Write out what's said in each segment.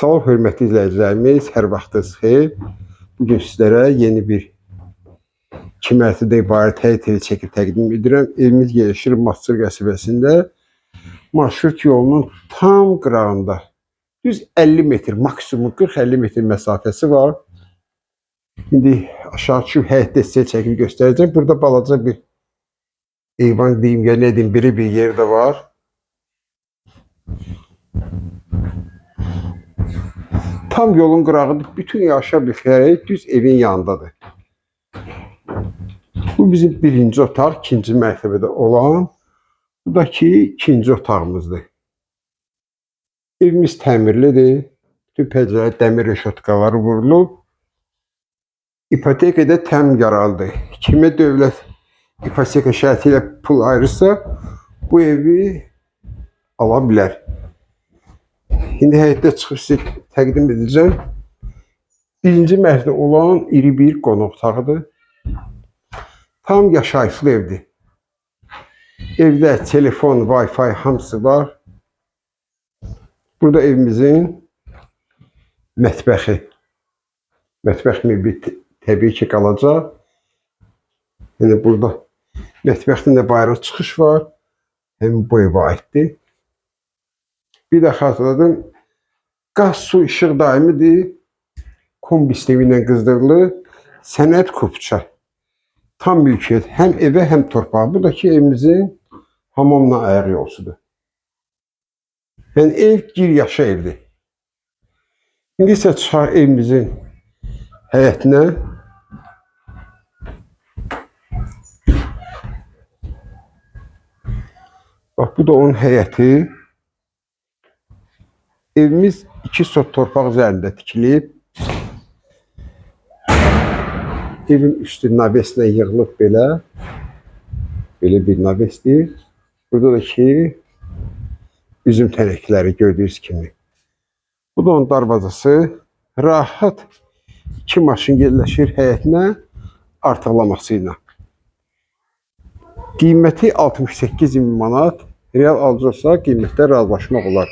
Salam hörmətli izləyicilərimiz, hər vaxtınız xeyir. Bu gün sizlərə yeni bir kimərtidə ibarət həyat evi çəkib təqdim edirəm. Evimiz yerləşir Masır qəsəbəsində. Marşrut yolunun tam qırağında. Düz 50 metr, maksimum 40-50 metr məsafəsi var. İndi aşağı düşüb həyətdə sizə çəkib göstərəcəm. Burada balaca bir eyvan deyim ya ne deyim biri bir yer də var. Tam yolun qırağında bütün yaşa bir düz evin yanındadır. Bu bizim birinci otaq, ikinci mərtəbədə olan. Bu da ki, ikinci otağımızdır. Evimiz təmirlidir. Bütün pəncərəyə dəmir reşotkaları vurulub. İpoteka da təm yaraldı. Kimə dövlət ipoteka şərti ilə pul ayırırsa, bu evi ala bilər. İndi həyətdə çıxıb sizə təqdim edəcəm. Birinci mərtəbədə olan iri bir qonaq otağıdır. Tam yaşayışlı evdir. Evdə telefon, Wi-Fi hamısı var. Burada evimizin mətbəxi. Mətbəx mebli t- təbii ki qalacaq. Yəni burada mətbəxdən də bayıra çıxış var. Hem bu evə aiddir. Bir də xatırladım. Qaz, su, işıq daimidir. Kombi sistemi ilə qızdırılır. Sənət kupça. Tam mülkiyyət. Həm evə, həm torpağa. Bu da ki evimizin hamamla ayaq yolsudur. Yəni ev gir yaşa evdir. İndi isə çıxar evimizin həyətinə. Bax bu da onun həyəti. Evimiz iki sot torpaq üzərində tikilib. Evin üstü nabesinə yığılıb belə. Belə bir nabesdir. Burada da ki üzüm tənəkləri gördüyünüz kimi. Bu da onun darvazası. Rahat iki maşın yerləşir həyətinə artıqlaması ilə. Qiyməti 68 min manat. Real alacaqsa qiymətdə razılaşmaq olar.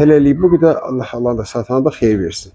Hələlik bu qədər Allah Allah da satana da xeyir versin.